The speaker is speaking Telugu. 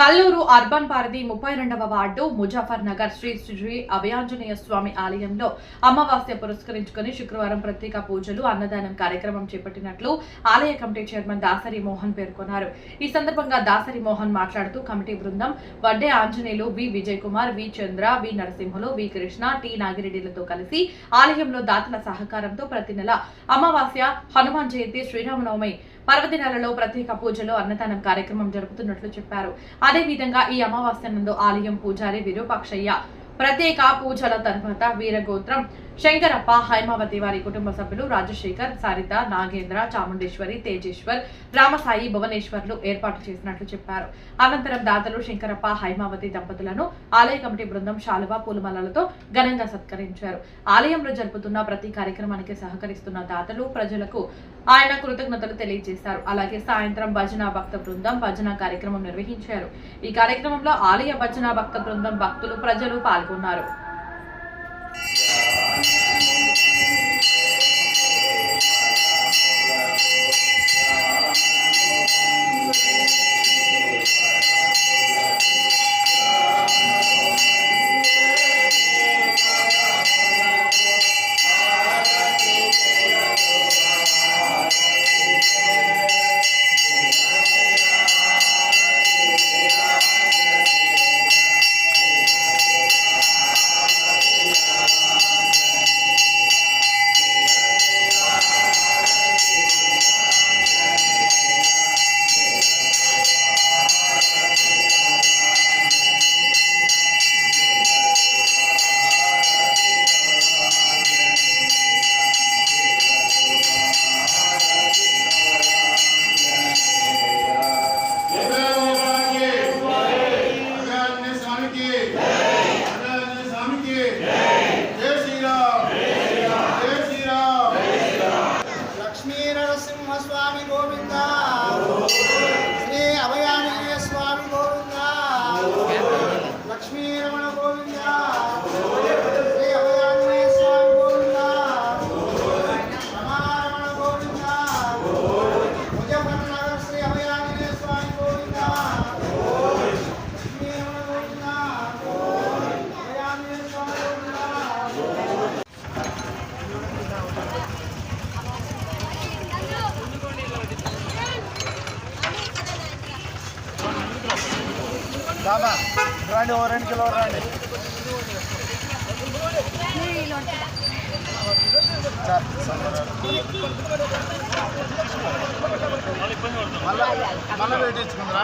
కల్లూరు అర్బన్ పారది ముప్పై రెండవ వార్డు ముజాఫర్ నగర్ శ్రీ శ్రీ అభయాంజనేయ స్వామి ఆలయంలో అమావాస్య పురస్కరించుకుని శుక్రవారం ప్రత్యేక పూజలు అన్నదానం కార్యక్రమం చేపట్టినట్లు ఆలయ కమిటీ చైర్మన్ దాసరి మోహన్ పేర్కొన్నారు. ఈ సందర్భంగా దాసరి మోహన్ మాట్లాడుతూ కమిటీ బృందం Vadde Anjaneyulu V Vijay Kumar V Chandra V Narasimhulu V Krishna T నాగిరెడ్డిలతో కలిసి ఆలయంలో దాతల సహకారంతో ప్రతి నెల అమావాస్య హనుమాన్ జయంతి శ్రీరామనవమి పర్వదినాలలో ప్రత్యేక పూజలు అన్నదానం కార్యక్రమం జరుపుతున్నట్లు చెప్పారు. అదేవిధంగా ఈ అమావాస్య నందు ఆలయం పూజారి విరూపాక్షయ్య ప్రత్యేక పూజల తర్వాత వీరగోత్రం శంకరప్ప హైమావతి వారి కుటుంబ సభ్యులు రాజశేఖర్ సరిత నాగేంద్ర చాముండేశ్వరి తేజేశ్వర్ రామసాయి భువనేశ్వర్లు ఏర్పాటు చేసినట్లు చెప్పారు. అనంతరం దాతలు శంకరప్ప హైమావతి దంపతులను ఆలయ కమిటీ బృందం శాలువా పూలమాలలతో ఘనంగా సత్కరించారు. ఆలయంలో జరుపుతున్న ప్రతి కార్యక్రమానికి సహకరిస్తున్న దాతలు ప్రజలకు ఆయన కృతజ్ఞతలు తెలియజేశారు. అలాగే సాయంత్రం భజన భక్త బృందం భజన కార్యక్రమం నిర్వహించారు. ఈ కార్యక్రమంలో ఆలయ భజన భక్త బృందం భక్తులు ప్రజలు పాల్గొన్నారు అభయాన్య లక్ష్మీ నరసింహ స్వామి గోవింద. బాబా రండి ఓ రెండు కిలో రండి చ- సంబరాలు. మళ్ళా మళ్ళా పెట్టించుకుందరా